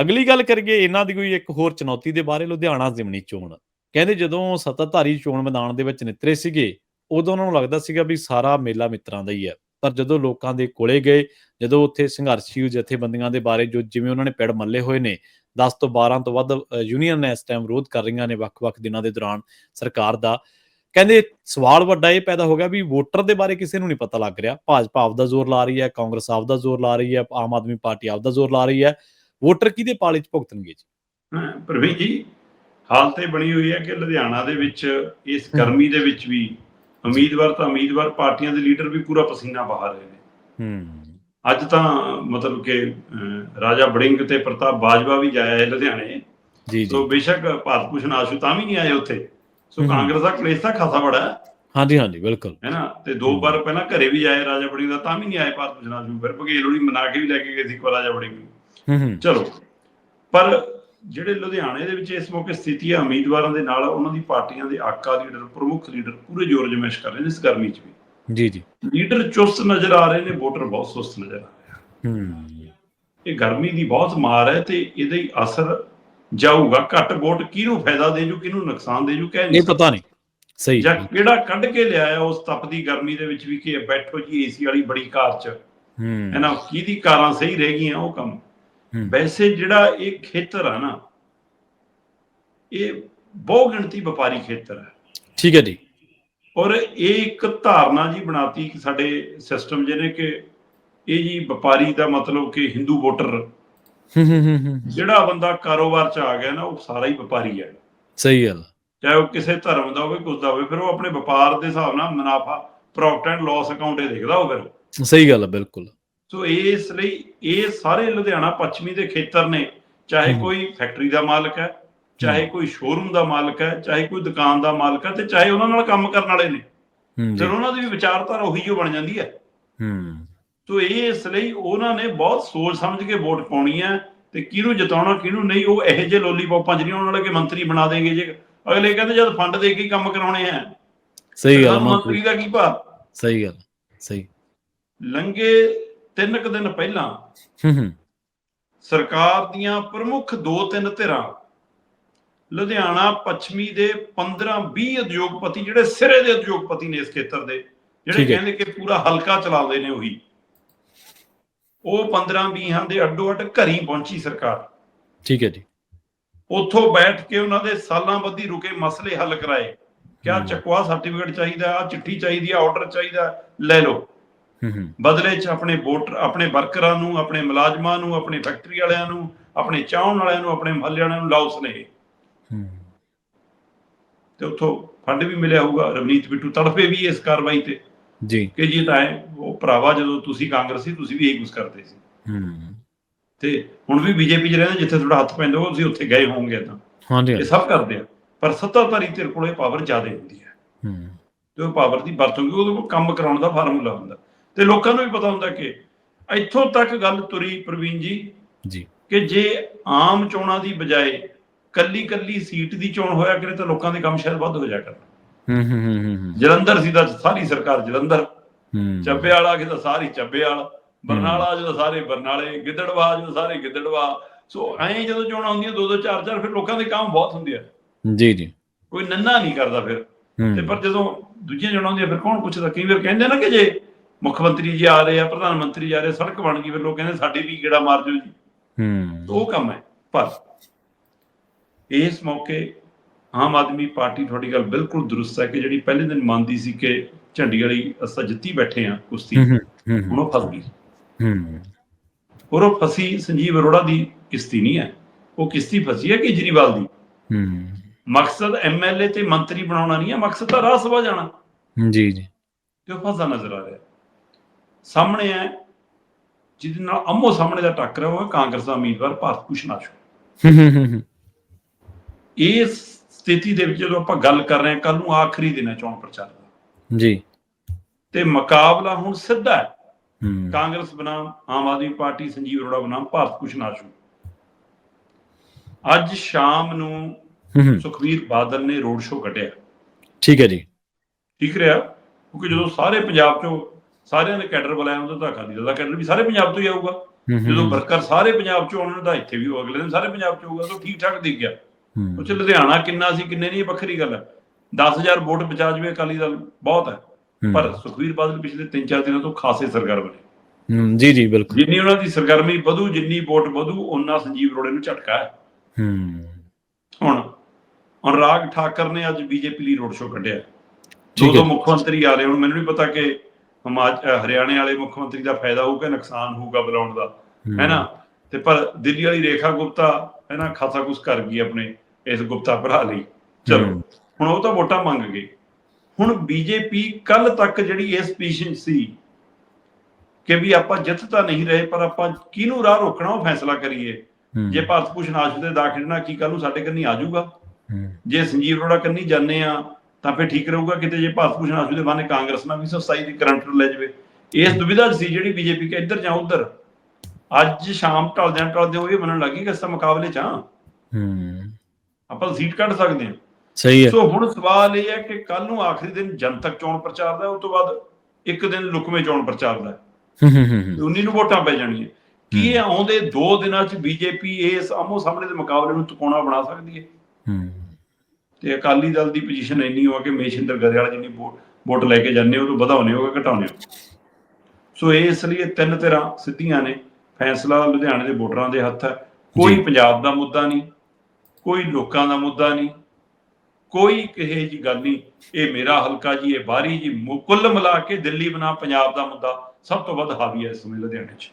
ਅਗਲੀ ਗੱਲ ਕਰੀਏ, ਇਹਨਾਂ ਦੀ ਕੋਈ ਇੱਕ ਹੋਰ ਚੁਣੌਤੀ ਦੇ ਬਾਰੇ, ਲੁਧਿਆਣਾ ਜ਼ਿਮਨੀ ਚੋਣ। ਕਹਿੰਦੇ ਜਦੋਂ ਸੱਤਾਧਾਰੀ ਚੋਣ ਮੈਦਾਨ ਦੇ ਵਿੱਚ ਨਿਤਰੇ ਸੀਗੇ, ਉਦੋਂ ਉਹਨਾਂ ਨੂੰ ਲੱਗਦਾ ਸੀਗਾ ਵੀ ਸਾਰਾ ਮੇਲਾ ਮਿੱਤਰਾਂ ਦਾ ਹੀ ਹੈ। ਪਰ ਜਦੋਂ ਲੋਕਾਂ ਦੇ ਕੋਲੇ ਗਏ, ਜਦੋਂ ਉੱਥੇ ਸੰਘਰਸ਼ੀ ਜਥੇਬੰਦੀਆਂ ਦੇ ਬਾਰੇ ਜੋ ਜਿਵੇਂ ਉਹਨਾਂ ਨੇ ਪਿੜ ਮੱਲੇ ਹੋਏ ਨੇ 10 ਤੋਂ 12 ਤੋਂ ਵੱਧ ਯੂਨੀਅਨ ਨੇ ਇਸ ਟਾਈਮ ਵਿਰੋਧ ਕਰ ਰਹੀਆਂ ਨੇ ਵੱਖ-ਵੱਖ ਦਿਨਾਂ ਦੇ ਦੌਰਾਨ ਸਰਕਾਰ ਦਾ। ਕਹਿੰਦੇ ਸਵਾਲ ਵੱਡਾ ਇਹ ਪੈਦਾ ਹੋ ਗਿਆ ਵੀ ਵੋਟਰ ਦੇ ਬਾਰੇ ਕਿਸੇ ਨੂੰ ਨਹੀਂ ਪਤਾ ਲੱਗ ਰਿਹਾ। ਭਾਜਪਾ ਆਪਦਾ ਜ਼ੋਰ ਲਾ ਰਹੀ ਹੈ, ਕਾਂਗਰਸ ਆਪਦਾ ਜ਼ੋਰ ਲਾ ਰਹੀ ਹੈ, ਆਮ ਆਦਮੀ ਪਾਰਟੀ ਆਪਦਾ ਜ਼ੋਰ ਲਾ ਰਹੀ ਹੈ। ਵੋਟਰ ਕਿਹਦੇ ਪਾਲੇ 'ਚ ਭੁਗਤਣਗੇ ਜੀ? ਪ੍ਰਵੀਨ ਜੀ ਹਾਲਤ ਇਹ ਬਣੀ ਹੋਈ ਹੈ ਕਿ ਲੁਧਿਆਣਾ ਦੇ ਵਿੱਚ ਇਸ ਗਰਮੀ ਦੇ ਵਿੱਚ ਵੀ ਉਮੀਦਵਾਰ ਤਾਂ ਉਮੀਦਵਾਰ ਪਾਰਟੀਆਂ ਦੇ ਲੀਡਰ ਵੀ ਪੂਰਾ ਪਸੀਨਾ ਬਹਾ ਰਹੇ ਨੇ। ਹੂੰ। ਅੱਜ ਤਾਂ ਮਤਲਬ ਕਿ ਰਾਜਾ ਬੜਿੰਗ ਤੇ ਪ੍ਰਤਾਪ ਬਾਜਵਾ ਵੀ ਜਾਇਆ ਹੈ ਲੁਧਿਆਣੇ। ਜੀ ਸੋ ਜੀ ਬੇਸ਼ੱਕ ਭਾਰਤ ਭੂਸ਼ਣ ਆਸ਼ੂ ਤਾਂ ਵੀ ਨਹੀਂ ਆਏ ਉੱਥੇ। ਸੋ। ਕਾਂਗਰਸ ਦਾ ਕਲੇਸ਼ ਤਾਂ ਖਾਸਾ ਬੜਾ ਹੈ। ਹਾਂਜੀ ਹਾਂਜੀ ਬਿਲਕੁਲ। ਹੈ ਨਾ? ਤੇ ਦੋ। ਵਾਰ ਪਹਿਲਾਂ ਘਰੇ ਵੀ ਆਏ ਰਾਜਾ ਬੜਿੰਗ ਦਾ ਤਾਂ ਵੀ ਨਹੀਂ ਆਏ ਭਾਰਤ ਭੂਸ਼ਣ ਆਸ਼ੂ। ਫਿਰ ਬਘੇਲ ਹੋਣੀ ਮਨਾ ਕੇ ਵੀ ਲੈ ਕੇ ਗਏ ਸੀ ਵਾਰ ਰਾਜਾ ਬੜਿੰਗ ਨੂੰ। ਚਲੋ। ਪਰ ਜਿਹੜੇ ਲੁਧਿਆਣੇ ਦੇ ਵਿੱਚ ਇਸ ਮੌਕੇ ਸਥਿਤੀ ਉਮੀਦਵਾਰਾਂ ਦੇ ਨਾਲ ਉਹਨਾਂ ਦੀ ਪਾਰਟੀਆਂ ਦੇ ਆਕਾ ਲੀਡਰ ਪ੍ਰਮੁੱਖ ਲੀਡਰ ਪੂਰੇ ਜ਼ੋਰ ਜਮੈਸ਼ ਕਰ ਰਹੇ ਨੇ ਇਸ ਗਰਮੀ 'ਚ ਵੀ। ਜੀ ਜੀ। ਲੀਡਰ ਚੁਸਤ ਨਜ਼ਰ ਆ ਰਹੇ ਨੇ ਵੋਟਰ ਬਹੁਤ ਸੁਸਤ ਨਜ਼ਰ ਆ ਰਹੇ ਹੂੰ। ਇਹ ਗਰਮੀ ਦੀ ਬਹੁਤ ਮਾਰ ਹੈ ਤੇ ਇਹਦਾ ਹੀ ਅਸਰ ਜਾਊਗਾ। ਘੱਟ ਵੋਟ ਕਿਹਨੂੰ ਫਾਇਦਾ ਦੇ ਜੂ ਕਿਹਨੂੰ ਨੁਕਸਾਨ ਦੇ ਜੂ ਕਹਿ ਨਹੀਂ ਪਤਾ ਨਹੀਂ। ਸਹੀ। ਜਾਂ ਕਿਹੜਾ ਕੱਢ ਕੇ ਲਿਆਇਆ ਉਸ ਤਪਦੀ ਗਰਮੀ ਦੇ ਵਿੱਚ ਵੀ ਕਿ ਬੈਠੋ ਜੀ ਏਸੀ ਵਾਲੀ ਬੜੀ ਕਾਰ 'ਚ। ਹੂੰ। ਹੈ ਨਾ ਕਿਹਦੀ ਕਾਰਾਂ ਸਹੀ ਰਹਿ ਗਈਆਂ ਉਹ ਕੰਮ। ਵੈਸੇ ਜਿਹੜਾ ਇਹ ਖੇਤਰ ਆ ਨਾ ਇਹ ਬਹੁ ਗਿਣਤੀ ਵਪਾਰੀ ਖੇਤਰ ਹੈ ਠੀਕ ਹੈ ਜੀ। ਔਰ ਇਹ ਇੱਕ ਧਾਰਨਾ ਜੀ ਬਣਾਤੀ ਕਿ ਸਾਡੇ ਸਿਸਟਮ ਜਿਹਨੇ ਕਿ ਇਹ ਜੀ ਵਪਾਰੀ ਦਾ ਮਤਲਬ ਕਿ ਹਿੰਦੂ ਵੋਟਰ ਹੂੰ ਹੂੰ ਹੂੰ ਹੂੰ। ਜਿਹੜਾ ਬੰਦਾ ਕਾਰੋਬਾਰ 'ਚ ਆ ਗਿਆ ਨਾ ਉਹ ਸਾਰਾ ਹੀ ਵਪਾਰੀ ਹੈ ਸਹੀ ਗੱਲ। ਚਾਹੇ ਉਹ ਕਿਸੇ ਧਰਮ ਦਾ ਹੋਵੇ ਕੁਝ ਦਾ ਹੋਵੇ ਫਿਰ ਉਹ ਆਪਣੇ ਵਪਾਰ ਦੇ ਹਿਸਾਬ ਨਾਲ ਮੁਨਾਫਾ ਪ੍ਰੋਫਿਟ ਐਂਡ ਲਾਸ ਅਕਾਊਂਟ ਇਹ ਦੇਖਦਾ ਉਹ ਫਿਰ। ਸਹੀ ਗੱਲ ਹੈ ਬਿਲਕੁਲ। ਸੋ ਇਸ ਲਈ ਇਹ ਸਾਰੇ ਲੁਧਿਆਣਾ ਪੱਛਮੀ ਦੇ ਖੇਤਰ ਨੇ ਚਾਹੇ। ਕੋਈ ਫੈਕਟਰੀ ਦਾ ਮਾਲਕ ਹੈ ਚਾਹੇ। ਕੋਈ ਸ਼ੋਰੂਮ ਦਾ ਮਾਲਕ ਹੈ ਚਾਹੇ ਕੋਈ ਦੁਕਾਨ ਦਾ ਮਾਲਕ ਹੈ ਤੇ ਚਾਹੇ ਉਹਨਾਂ ਨਾਲ ਕੰਮ ਕਰਨ ਵਾਲੇ ਨੇ। ਹੂੰ ਫਿਰ ਉਹਨਾਂ ਦੀ ਵੀ ਵਿਚਾਰਧਾਰਾ ਉਹੀ ਜੋ ਬਣ ਜਾਂਦੀ ਹੈ। ਹੂੰ। ਸੋ ਇਹ ਇਸ ਲਈ ਉਹਨਾਂ ਨੇ ਬਹੁਤ ਸੋਚ ਸਮਝ ਕੇ ਵੋਟ ਪਾਉਣੀ ਹੈ ਤੇ ਕਿਹਨੂੰ ਜਿਤਾਉਣਾ ਕਿਹਨੂੰ ਨਹੀਂ ਉਹ ਇਹੋ ਜਿਹੇ ਲੋਲੀਪੌਪਾਂ ਨਹੀਂ ਆਉਣ ਵਾਲੇ ਕਿ ਮੰਤਰੀ ਬਣਾ ਦੇਣਗੇ ਜੇ। ਅਗਲੇ ਕਹਿੰਦੇ ਜਦ ਫੰਡ ਦੇ ਕੇ ਹੀ ਕੰਮ ਕਰਾਉਣੇ ਆ ਸਹੀ ਗੱਲ ਮੰਤਰੀ। ਦਾ ਕੀ ਭਾਰ? ਸਹੀ ਗੱਲ ਸਹੀ। ਲੰਗੇ ਤਿੰਨ ਕੁ ਦਿਨ ਪਹਿਲਾਂ ਹੂੰ ਹੂੰ। ਸਰਕਾਰ ਦੀਆਂ ਪ੍ਰਮੁੱਖ ਦੋ ਤਿੰਨ ਧਿਰਾਂ ਲੁਧਿਆਣਾ ਪੱਛਮੀ ਦੇ 15 20 ਉਦਯੋਗਪਤੀ ਜਿਹੜੇ ਸਿਰੇ ਦੇ ਉਦਯੋਗਪਤੀ ਨੇ ਇਸ ਖੇਤਰ ਦੇ ਜਿਹੜੇ। ਕਹਿੰਦੇ ਕਿ ਪੂਰਾ ਹਲਕਾ ਚਲਾਉਂਦੇ ਨੇ ਉਹੀ। ਉਹ 15 20 ਦੇ ਅੱਡੋ ਅੱਡ ਘਰੀ ਪਹੁੰਚੀ ਸਰਕਾਰ। ਠੀਕ ਹੈ ਜੀ। ਉੱਥੋਂ ਬੈਠ ਕੇ ਉਹਨਾਂ ਦੇ ਸਾਲਾਂ ਬੱਧੀ ਰੁਕੇ ਮਸਲੇ ਹੱਲ ਕਰਾਏ। ਕਿਆ। ਚਕਵਾ ਸਰਟੀਫਿਕੇਟ ਚਾਹੀਦਾ ਆ ਚਿੱਠੀ ਚਾਹੀਦੀ ਆ ਆਰਡਰ ਚਾਹੀਦਾ ਲੈ ਲਓ। ਬਦਲੇ 'ਚ ਆਪਣੇ ਵੋਟਰ ਆਪਣੇ ਵਰਕਰਾਂ ਨੂੰ ਆਪਣੇ ਮੁਲਾਜ਼ਮਾਂ ਨੂੰ ਆਪਣੇ ਫੈਕਟਰੀ ਵਾਲਿਆਂ ਨੂੰ ਆਪਣੇ ਚਾਹਣ ਵਾਲਿਆਂ ਨੂੰ ਆਪਣੇ ਮਹੱਲੇ ਵਾਲਿਆਂ ਨੂੰ ਲਾਓ ਸੁਨੇਹੇ। ਹੂੰ। ਤੇ ਉੱਥੋਂ ਫੰਡ ਵੀ ਮਿਲਿਆ ਹੋਊਗਾ ਰਵਨੀਤ ਬਿੱਟੂ ਤੜਫੇ ਵੀ ਇਸ ਕਾਰਵਾਈ ਤੇ। ਜੀ। ਕਿ ਜੀ ਤਾਂ ਉਹ ਭਰਾਵਾ ਜਦੋਂ ਤੁਸੀਂ ਕਾਂਗਰਸੀ ਤੁਸੀਂ ਵੀ ਇਹੀ ਕੁਝ ਕਰਦੇ ਸੀ। ਹੂੰ। ਤੇ ਹੁਣ ਵੀ ਬੀਜੇਪੀ 'ਚ ਰਹਿੰਦੇ ਜਿੱਥੇ ਤੁਹਾਡਾ ਹੱਥ ਪੈਂਦਾ ਉਹ ਤੁਸੀਂ ਉੱਥੇ ਗਏ ਹੋਵੋਗੇ ਤਾਂ। ਹਾਂਜੀ ਇਹ। ਸਭ ਕਰਦੇ ਆ। ਪਰ ਸੱਤਾਧਾਰੀ ਧਿਰ ਕੋਲੇ ਪਾਵਰ ਜ਼ਿਆਦਾ ਹੁੰਦੀ ਹੈ। ਹੂੰ। ਤੇ ਉਹ ਪਾਵਰ ਦੀ ਵਰਤੋਂ ਕਿ ਉਹਦੇ ਕੋਲ ਕੰਮ ਕਰਾਉਣ ਦਾ ਫਾਰਮੂਲਾ ਹੁੰਦਾ। ਤੇ ਲੋਕਾਂ ਨੂੰ ਵੀ ਪਤਾ ਹੁੰਦਾ ਕਿ ਇੱਥੋਂ ਤੱਕ ਗੱਲ ਤੁਰੀ ਪ੍ਰਵੀਨ ਜੀ ਜੀ। ਕਿ ਜੇ ਆਮ ਚੋਣਾਂ ਦੀ ਬਜਾਏ ਕੱਲੀ ਕੱਲੀ ਸੀਟ ਦੀ ਚੋਣ ਹੋਇਆ ਕਰੇ ਤਾਂ ਲੋਕਾਂ ਦੇ ਕੰਮ ਸ਼ਾਇਦ ਵੱਧ ਹੋ ਜਾ ਕਰਨ। ਹੂੰ ਹੂੰ ਹੂੰ ਜਲੰਧਰ ਸੀ ਤਾਂ ਸਾਰੀ ਸਰਕਾਰ ਜਲੰਧਰ। ਹੂੰ। ਚੱਬੇ ਵਾਲਾ ਕਿ ਤਾਂ ਸਾਰੀ ਚੱਬੇ ਵਾਲਾ ਬਰਨਾਲਾ ਜਦੋਂ ਸਾਰੇ ਬਰਨਾਲੇ ਗਿੱਦੜਵਾ ਜਦੋਂ ਸਾਰੇ ਗਿੱਦੜਵਾ। ਸੋ ਐਂ ਜਦੋਂ ਚੋਣਾਂ ਹੁੰਦੀਆਂ ਦੋ ਦੋ ਚਾਰ ਚਾਰ ਫਿਰ ਲੋਕਾਂ ਦੇ ਕੰਮ ਬਹੁਤ ਹੁੰਦੇ ਆ। ਜੀ ਜੀ। ਕੋਈ ਨੰਨਾ ਨਹੀਂ ਕਰਦਾ ਫਿਰ। ਤੇ ਪਰ ਜਦੋਂ ਦੂਜੀਆਂ ਚੋਣਾਂ ਹੁੰਦੀਆਂ ਫਿਰ ਕੌਣ ਪੁੱਛਦਾ? ਕਈ ਵਾਰ ਕਹਿੰਦੇ ਨਾ ਕਿ ਜੇ ਮੁੱਖ ਮੰਤਰੀ ਜੀ ਆ ਰਹੇ ਆ ਪ੍ਰਧਾਨ ਮੰਤਰੀ ਜਾ ਰਹੇ ਸੜਕ ਬਣ ਗਈ ਫਿਰ ਲੋਕ ਕਹਿੰਦੇ ਸਾਡੀ ਵੀ ਕਿਹੜਾ ਮਾਰ ਜਾਓ ਜੀ। ਹੂੰ। ਉਹ ਕੰਮ ਹੈ ਪਰ ਇਸ ਮੌਕੇ ਆਮ ਆਦਮੀ ਪਾਰਟੀ ਤੁਹਾਡੀ ਗੱਲ ਬਿਲਕੁਲ ਦਰੁਸਤ ਹੈ ਕਿ ਜਿਹੜੀ ਪਹਿਲੇ ਦਿਨ ਮੰਨਦੀ ਸੀ ਕਿ ਝੰਡੀ ਵਾਲੀ ਅਸਾਂ ਜਿੱਤੀ ਬੈਠੇ ਆ ਕੁਸ਼ਤੀ ਹੁਣ ਉਹ ਫਸ ਗਈ। ਹੂੰ। ਉਹ ਫਸੀ ਸੰਜੀਵ ਅਰੋੜਾ ਦੀ ਕਿਸ਼ਤੀ ਨਹੀਂ ਹੈ ਉਹ ਕਿਸ਼ਤੀ ਫਸੀ ਹੈ ਕੇਜਰੀਵਾਲ ਦੀ। ਹੂੰ। ਮਕਸਦ ਐਮਐਲਏ ਤੇ ਮੰਤਰੀ ਬਣਾਉਣਾ ਨਹੀਂ ਹੈ ਮਕਸਦ ਤਾਂ ਰਾਜ ਸਭਾ ਜਾਣਾ। ਜੀ ਜੀ। ਤੇ ਉਹ ਫਸਦਾ ਨਜ਼ਰ ਆ ਰਿਹਾ। ਸਾਹਮਣੇ ਹੈ ਜਿਹਦੇ ਨਾਲ ਅੰਮੋ ਸਾਹਮਣੇ ਦਾ ਟੱਕਰ ਹੈ ਉਹ ਹੈ ਕਾਂਗਰਸ ਦਾ ਉਮੀਦਵਾਰ ਭਾਰਤ ਭੂਸ਼ਣ ਆਸ਼ੂ। ਹੂੰ ਹੂੰ ਹੂੰ ਹੂੰ। ਇਸ ਸਥਿਤੀ ਦੇ ਵਿੱਚ ਜਦੋਂ ਆਪਾਂ ਗੱਲ ਕਰ ਰਹੇ ਹਾਂ ਕੱਲ ਨੂੰ ਆਖਰੀ ਦਿਨ ਹੈ ਚੋਣ ਪ੍ਰਚਾਰ ਦਾ। ਜੀ। ਤੇ ਮੁਕਾਬਲਾ ਹੁਣ ਸਿੱਧਾ ਹੈ। ਕਾਂਗਰਸ ਬਨਾਮ ਆਮ ਆਦਮੀ ਪਾਰਟੀ ਸੰਜੀਵ ਅਰੋੜਾ ਬਨਾਮ ਭਾਰਤ ਭੂਸ਼ਣ ਆਸ਼ੂ। ਅੱਜ ਸ਼ਾਮ ਨੂੰ ਸੁਖਵੀਰ ਬਾਦਲ ਨੇ ਰੋਡ ਸ਼ੋਅ ਕੱਢਿਆ। ਠੀਕ ਹੈ ਜੀ। ਠੀਕ ਰਿਹਾ? ਕਿਉਂਕਿ ਜਦੋਂ ਸਾਰੇ ਪੰਜਾਬ ਚੋਂ ਸਾਰਿਆਂ ਦੇ ਕੈਡਰ ਬੁਲਾਇਆ ਹੁੰਦਾ ਤਾਂ ਅਕਾਲੀ ਦਲ ਦਾ ਕੈਡਰ ਵੀ ਸਾਰੇ ਪੰਜਾਬ ਤੋਂ ਹੀ ਆਊਗਾ। ਜਦੋਂ ਵਰਕਰ ਸਾਰੇ ਪੰਜਾਬ ਚੋਂ ਆਉਣ ਦਾ ਇੱਥੇ ਵੀ ਉਹ ਅਗਲੇ ਦਿਨ ਸਾਰੇ ਪੰਜਾਬ ਚ ਹੋਊਗਾ ਤਾਂ ਠੀਕ ਠਾਕ ਦਿਖ ਗਿਆ। ਉਹ ਚ ਲੁਧਿਆਣਾ ਕਿੰਨਾ ਸੀ ਕਿੰਨੇ ਨਹੀਂ ਵੱਖਰੀ ਗੱਲ ਹੈ। 10000 ਵੋਟ ਬਚਾ ਜਵੇ ਅਕਾਲੀ ਦਲ ਬਹੁਤ ਹੈ। ਪਰ ਸੁਖਵੀਰ ਬਾਦਲ ਪਿਛਲੇ 3-4 ਦਿਨਾਂ ਤੋਂ ਖਾਸੇ ਸਰਗਰਮ ਹੂੰ, ਜੀ ਜੀ ਬਿਲਕੁਲ। ਜਿੰਨੀ ਉਹਨਾਂ ਦੀ ਸਰਗਰਮੀ ਵਧੂ ਜਿੰਨੀ ਵੋਟ ਵਧੂ ਉਹਨਾਂ ਸੰਜੀਵ ਅਰੋੜੇ ਨੂੰ ਝਟਕਾ ਹੈ। ਹੂੰ। ਹੁਣ ਅਨੁਰਾਗ ਠਾਕਰ ਨੇ ਅੱਜ ਬੀਜੇਪੀ ਲਈ ਰੋਡ ਸ਼ੋਅ ਕੱਢਿਆ। ਦੋ। ਦੋ ਮੁੱਖ ਮੰਤਰੀ ਆ ਰਹੇ ਹੁਣ ਮੈਨੂੰ ਨਹੀਂ ਪਤਾ ਕਿ ਹਰਿਆਣੇ ਵਾਲੇ ਮੁੱਖ ਮੰਤਰੀ ਦਾ ਫਾਇਦਾ ਹੋਊਗਾ ਨੁਕਸਾਨ ਹੋਊਗਾ ਬੁਲਾਉਣ ਦਾ ਹੂੰ, ਹੈ ਨਾ? ਤੇ ਪਰ ਦਿੱਲੀ ਵਾਲੀ ਰੇਖਾ ਗੁਪਤਾ ਹੈ ਨਾ ਖਾਸਾ ਕੁਝ ਕਰ ਗਈ ਆਪਣੇ ਇਸ ਗੁਪਤਾ ਭਰਾ ਲਈ। ਚਲੋ ਹੁਣ ਉਹ ਤਾਂ ਵੋਟਾਂ ਮੰਗ ਗਏ। ਹੁਣ ਬੀਜੇਪੀ ਕੱਲ ਤੱਕ ਜਿਹੜੀ ਇਸ ਪੋਜੀਸ਼ਨ ਸੀ ਕਿ ਵੀ ਆਪਾਂ ਜਿੱਤ ਤਾਂ ਨਹੀਂ ਰਹੇ ਪਰ ਆਪਾਂ ਕਿਹਨੂੰ ਰਾਹ ਰੋਕਣਾ ਉਹ ਫੈਸਲਾ ਕਰੀਏ। ਜੇ ਭਾਰਤ ਭੂਸ਼ਣ ਆਸ਼ੂ ਦੇ ਦਾਖਲ ਨਾ ਕੀ ਕੱਲ ਨੂੰ ਸਾਡੇ ਕੰਨੀ ਆ ਜਾਊਗਾ। ਹੂੰ, ਜੇ ਸੰਜੀਵ ਅਰੋੜਾ ਕੰਨੀ ਜਾਂਦੇ ਆ ਤਾਂ ਫਿਰ ਠੀਕ ਰਹੂਗਾ ਕਿਤੇ ਜੇ ਭਾਰਤ ਭੂਸ਼ਣ ਆਸ਼ੂ ਦੇ ਬਾਨੇ ਕਾਂਗਰਸ ਨਾਲ 227 ਦੀ ਕਰੰਟ ਲੈ ਜਾਵੇ। ਇਸ ਦੁਵਿਧਾ 'ਚ ਸੀ ਜਿਹੜੀ ਬੀਜੇਪੀ ਕਿ ਇੱਧਰ ਜਾਂ ਉੱਧਰ। ਅੱਜ ਸ਼ਾਮ ਢਲਦਿਆਂ ਢਲਦਿਆਂ ਉਹ ਇਹ ਮੰਨਣ ਲੱਗੀ ਕਿ ਇਸ ਮੁਕਾਬਲੇ 'ਚ ਆ ਹੂੰ। ਆਪਾਂ ਸੀਟ ਕੱਢ ਸਕਦੇ ਹਾਂ। ਸਹੀ ਹੈ। ਸੋ ਹੁਣ ਸਵਾਲ ਇਹ ਹੈ ਕਿ ਕੱਲ ਨੂੰ ਆਖਰੀ ਦਿਨ ਜਨਤਕ ਚੋਣ ਪ੍ਰਚਾਰ ਦਾ ਉਸ ਤੋਂ ਬਾਅਦ ਇੱਕ ਦਿਨ ਲੁਕਵੇਂ ਚੋਣ ਪ੍ਰਚਾਰ ਦਾ ਹੂੰ, ਹੂੰ, ਹੂੰ, ਹੂੰ, 19 ਨੂੰ ਵੋਟਾਂ ਪੈ ਜਾਣੀਆਂ ਕੀ ਇਹ ਆਉਂਦੇ 2 ਦਿਨਾਂ 'ਚ ਬੀਜੇਪੀ ਇਸ ਆਮੋ ਸਾਹਮਣੇ ਦੇ ਮੁਕਾਬਲੇ ਨੂੰ ਤਕੋਣਾ ਬਣਾ ਸਕਦੀ ਹੈ? ਹੂੰ, ਤੇ ਅਕਾਲੀ ਦਲ ਦੀ ਪੋਜੀਸ਼ਨ ਇੰਨੀ ਹੋ ਕਿ ਮੇਸ਼ਿੰਦਰ ਗਰੇਵਾਲ ਜਿੰਨੀ ਵੋਟ ਵੋਟ ਲੈ ਕੇ ਜਾਂਦੇ ਉਹ ਤੋਂ ਵਧਾਉਣੇ ਹੋਗਾ ਘਟਾਉਣੇ ਹੋ ਸੋ ਇਹ ਇਸ ਲਈ ਇਹ ਤਿੰਨ ਤਰ੍ਹਾਂ ਸਿੱਧੀਆਂ ਨੇ ਫੈਸਲਾ ਲੁਧਿਆਣੇ ਦੇ ਵੋਟਰਾਂ ਦੇ ਹੱਥ ਹੈ। ਕੋਈ। ਪੰਜਾਬ ਦਾ ਮੁੱਦਾ ਨਹੀਂ ਕੋਈ ਲੋਕਾਂ ਦਾ ਮੁੱਦਾ ਨਹੀਂ ਕੋਈ ਕਿਸੇ ਜੀ ਗੱਲ ਨਹੀਂ। ਇਹ ਮੇਰਾ ਹਲਕਾ ਜੀ ਇਹ ਬਾਰੀ ਜੀ ਕੁੱਲ ਮਿਲਾ ਕੇ ਦਿੱਲੀ ਬਣਾ ਪੰਜਾਬ ਦਾ ਮੁੱਦਾ। ਸਭ ਤੋਂ ਵੱਧ ਹਾਵੀ ਹੈ ਇਸ ਸਮੇਂ ਲੁਧਿਆਣੇ 'ਚ।